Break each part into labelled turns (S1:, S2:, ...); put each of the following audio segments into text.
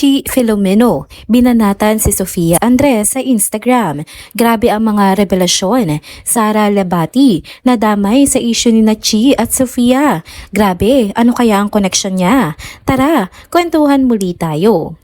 S1: Chi Filomeno, binanatan si Sofia Andres sa Instagram. Grabe ang mga revelasyon. Sara Labati, nadamay sa issue ni na Chi at Sofia. Grabe, ano kaya ang connection niya? Tara, kwentuhan muli tayo.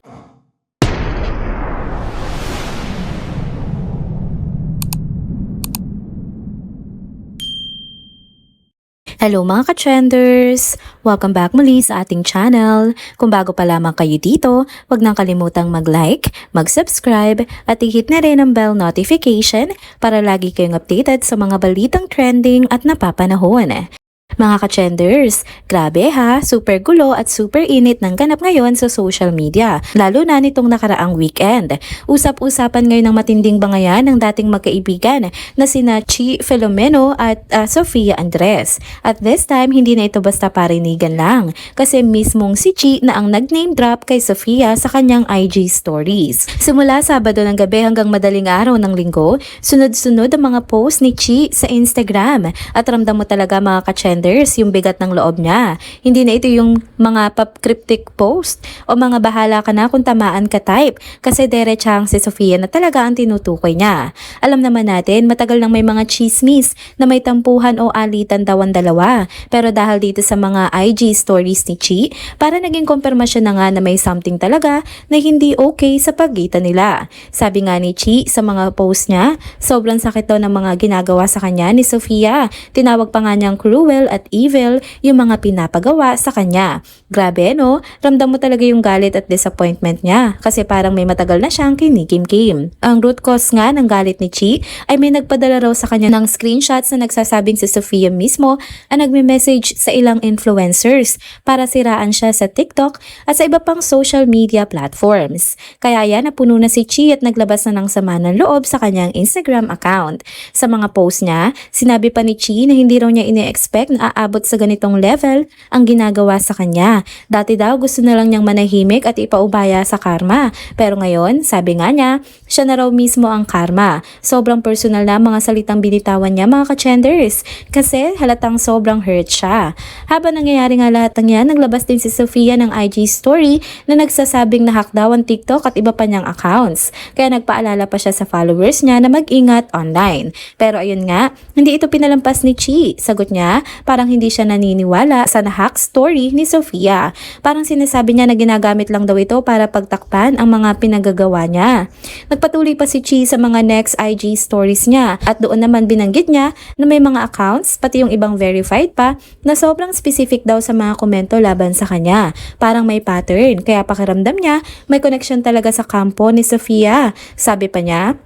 S1: Hello mga ka-trenders! Welcome back muli sa ating channel. Kung bago pa lamang kayo dito, huwag nang kalimutang mag-like, mag-subscribe at i-hit na rin ang bell notification para lagi kayong updated sa mga balitang trending at napapanahon. Mga ka-trenders, grabe ha, super gulo at super init ng ganap ngayon sa social media, lalo na nitong nakaraang weekend. Usap-usapan ngayon ng matinding bangayan ng dating magkaibigan na sina Chi Filomeno at uh, Sofia Andres. At this time, hindi na ito basta parinigan lang, kasi mismong si Chi na ang nag-name drop kay Sofia sa kanyang IG stories. Simula Sabado ng gabi hanggang madaling araw ng linggo, sunod-sunod ang mga post ni Chi sa Instagram at ramdam mo talaga mga ka-trenders yung bigat ng loob niya. Hindi na ito yung mga pop cryptic post o mga bahala ka na kung tamaan ka type kasi derechang si Sofia na talaga ang tinutukoy niya. Alam naman natin matagal nang may mga chismis na may tampuhan o alitan daw ang dalawa pero dahil dito sa mga IG stories ni Chi para naging konfirmasyon na nga na may something talaga na hindi okay sa pagitan nila. Sabi nga ni Chi sa mga post niya, sobrang sakit daw ng mga ginagawa sa kanya ni Sofia. Tinawag pa nga niyang cruel at evil yung mga pinapagawa sa kanya. Grabe no, ramdam mo talaga yung galit at disappointment niya kasi parang may matagal na siyang kinikim-kim. Ang root cause nga ng galit ni Chi ay may nagpadala raw sa kanya ng screenshots na nagsasabing si Sofia mismo ang nagme-message sa ilang influencers para siraan siya sa TikTok at sa iba pang social media platforms. Kaya yan napuno na si Chi at naglabas na ng sama ng loob sa kanyang Instagram account. Sa mga post niya, sinabi pa ni Chi na hindi raw niya ine-expect na aabot sa ganitong level ang ginagawa sa kanya. Dati daw gusto na lang niyang manahimik at ipaubaya sa karma. Pero ngayon, sabi nga niya, siya na raw mismo ang karma. Sobrang personal na mga salitang binitawan niya mga ka-chenders kasi halatang sobrang hurt siya. Habang nangyayari nga lahat ng yan, naglabas din si Sofia ng IG story na nagsasabing nahack daw ang TikTok at iba pa niyang accounts. Kaya nagpaalala pa siya sa followers niya na mag-ingat online. Pero ayun nga, hindi ito pinalampas ni Chi. Sagot niya, parang hindi siya naniniwala sa nahack story ni Sofia. Parang sinasabi niya na ginagamit lang daw ito para pagtakpan ang mga pinagagawa niya. Nagpatuloy pa si Chi sa mga next IG stories niya at doon naman binanggit niya na may mga accounts, pati yung ibang verified pa, na sobrang specific daw sa mga komento laban sa kanya. Parang may pattern, kaya pakiramdam niya may connection talaga sa kampo ni Sofia. Sabi pa niya,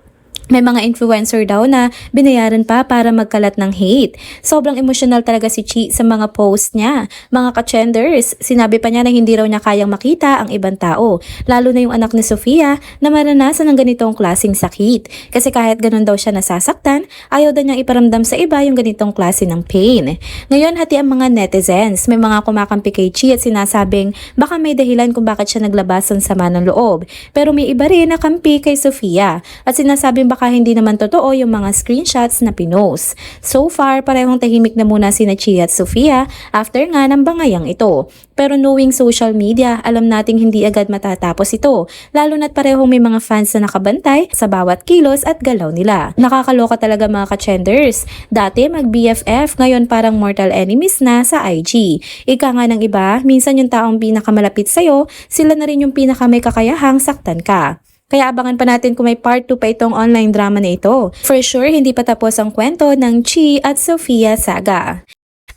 S1: may mga influencer daw na binayaran pa para magkalat ng hate. Sobrang emotional talaga si Chi sa mga post niya. Mga ka-chenders, sinabi pa niya na hindi raw niya kayang makita ang ibang tao. Lalo na yung anak ni Sofia na maranasan ng ganitong klasing sakit. Kasi kahit ganun daw siya nasasaktan, ayaw daw niyang iparamdam sa iba yung ganitong klase ng pain. Ngayon, hati ang mga netizens. May mga kumakampi kay Chi at sinasabing baka may dahilan kung bakit siya naglabas ng sama ng loob. Pero may iba rin na kampi kay Sofia at sinasabing baka hindi naman totoo yung mga screenshots na pinost. So far, parehong tahimik na muna si Chi at Sofia after nga ng bangayang ito. Pero knowing social media, alam nating hindi agad matatapos ito, lalo na't parehong may mga fans na nakabantay sa bawat kilos at galaw nila. Nakakaloka talaga mga ka-chenders. Dati mag-BFF, ngayon parang mortal enemies na sa IG. Ika nga ng iba, minsan yung taong pinakamalapit sa'yo, sila na rin yung pinaka may kakayahang saktan ka. Kaya abangan pa natin kung may part 2 pa itong online drama na ito. For sure, hindi pa tapos ang kwento ng Chi at Sofia saga.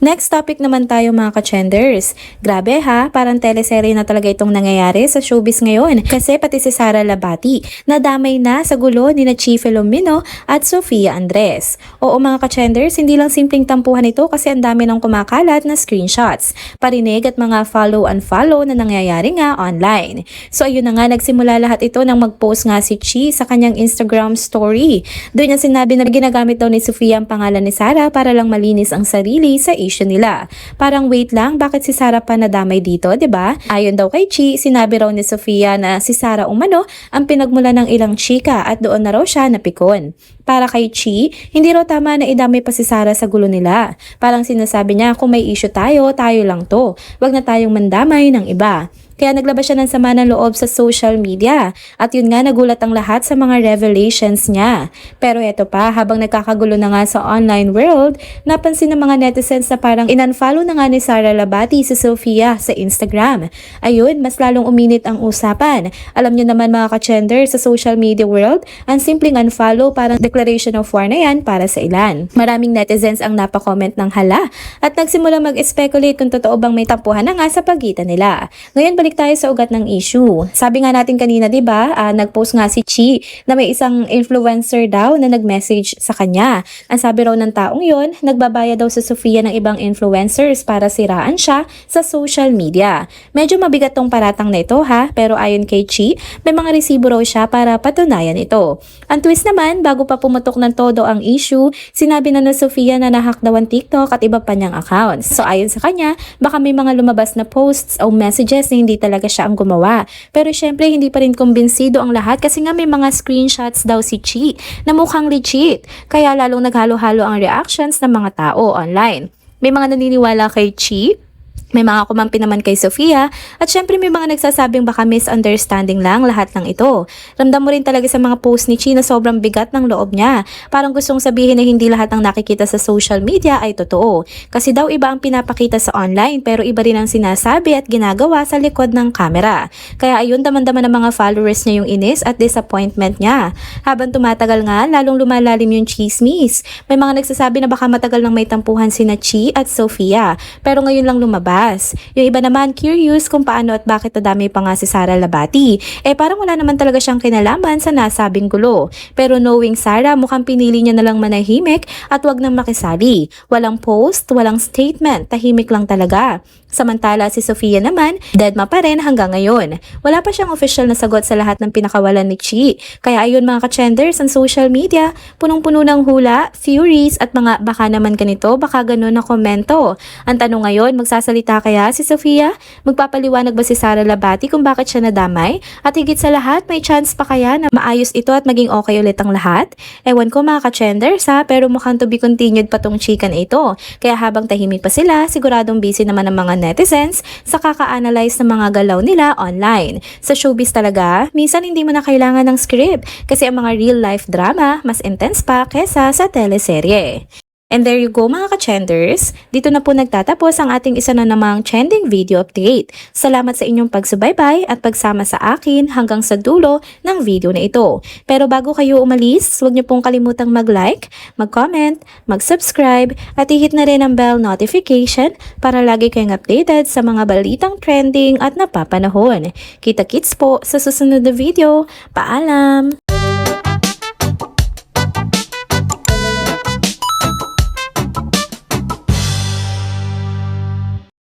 S1: Next topic naman tayo mga ka-chenders. Grabe ha, parang teleserye na talaga itong nangyayari sa showbiz ngayon kasi pati si Sara Labati nadamay na sa gulo ni na Chi Filomeno at Sofia Andres. Oo mga ka-chenders, hindi lang simpleng tampuhan ito kasi ang dami ng kumakalat na screenshots, parinig at mga follow-unfollow na nangyayari nga online. So ayun na nga, nagsimula lahat ito nang mag-post nga si Chi sa kanyang Instagram story. Doon niya sinabi na ginagamit daw ni Sofia ang pangalan ni Sara para lang malinis ang sarili sa nila. Parang wait lang, bakit si Sara pa nadamay dito, 'di ba? Ayon daw kay Chi, sinabi raw ni Sofia na si Sara umano ang pinagmula ng ilang chika at doon na raw siya napikon. Para kay Chi, hindi raw tama na idamay pa si Sara sa gulo nila. Parang sinasabi niya kung may issue tayo, tayo lang to. Huwag na tayong mandamay ng iba. Kaya naglabas siya ng sama ng loob sa social media. At yun nga, nagulat ang lahat sa mga revelations niya. Pero eto pa, habang nagkakagulo na nga sa online world, napansin ng mga netizens na parang inunfollow na nga ni Sara Labati si Sofia sa Instagram. Ayun, mas lalong uminit ang usapan. Alam niyo naman mga ka-gender sa social media world, ang simpleng unfollow parang declaration of war na yan para sa ilan. Maraming netizens ang napakomment ng hala at nagsimula mag-speculate kung totoo bang may tampuhan na nga sa pagitan nila. Ngayon balik tayo sa ugat ng issue. Sabi nga natin kanina 'di ba, ah, nag-post nga si Chi na may isang influencer daw na nag-message sa kanya. Ang sabi raw ng taong 'yon, nagbabayad daw sa Sofia ng ibang influencers para siraan siya sa social media. Medyo mabigat tong paratang na ito ha, pero ayon kay Chi, may mga resibo raw siya para patunayan ito. Ang twist naman, bago pa pumutok ng todo ang issue, sinabi na na Sofia na nahack daw ang TikTok at iba pa niyang accounts. So ayon sa kanya, baka may mga lumabas na posts o messages na hindi talaga siya ang gumawa. Pero syempre, hindi pa rin kumbinsido ang lahat kasi nga may mga screenshots daw si Chi na mukhang legit. Kaya lalong naghalo-halo ang reactions ng mga tao online. May mga naniniwala kay Chi may mga kumampi naman kay Sofia at syempre may mga nagsasabing baka misunderstanding lang lahat ng ito. Ramdam mo rin talaga sa mga post ni Chi na sobrang bigat ng loob niya. Parang gustong sabihin na hindi lahat ng nakikita sa social media ay totoo. Kasi daw iba ang pinapakita sa online pero iba rin ang sinasabi at ginagawa sa likod ng kamera. Kaya ayun daman-daman ng mga followers niya yung inis at disappointment niya. Habang tumatagal nga, lalong lumalalim yung chismis. May mga nagsasabi na baka matagal nang may tampuhan sina Chi at Sofia. Pero ngayon lang lumabas. Yung iba naman curious kung paano at bakit nadami pa nga si Sara Labati. Eh parang wala naman talaga siyang kinalaman sa nasabing gulo. Pero knowing Sara, mukhang pinili niya na lang manahimik at wag nang makisali. Walang post, walang statement, tahimik lang talaga. Samantala si Sofia naman, deadma pa rin hanggang ngayon. Wala pa siyang official na sagot sa lahat ng pinakawalan ni Chi. Kaya ayun mga ka-chenders, ang social media, punong-puno ng hula, theories at mga baka naman ganito, baka ganun na komento. Ang tanong ngayon, magsasalita kaya si Sofia? Magpapaliwanag ba si Sara Labati kung bakit siya nadamay? At higit sa lahat, may chance pa kaya na maayos ito at maging okay ulit ang lahat? Ewan ko mga ka-chenders ha, pero mukhang to be continued pa tong chikan ito. Kaya habang tahimik pa sila, siguradong busy naman ang mga netizens sa kaka-analyze ng mga galaw nila online. Sa showbiz talaga, minsan hindi mo na kailangan ng script kasi ang mga real life drama mas intense pa kesa sa teleserye. And there you go mga ka-chenders. Dito na po nagtatapos ang ating isa na namang trending video update. Salamat sa inyong pagsubaybay at pagsama sa akin hanggang sa dulo ng video na ito. Pero bago kayo umalis, huwag niyo pong kalimutang mag-like, mag-comment, mag-subscribe at i-hit na rin ang bell notification para lagi kayong updated sa mga balitang trending at napapanahon. Kita-kits po sa susunod na video. Paalam!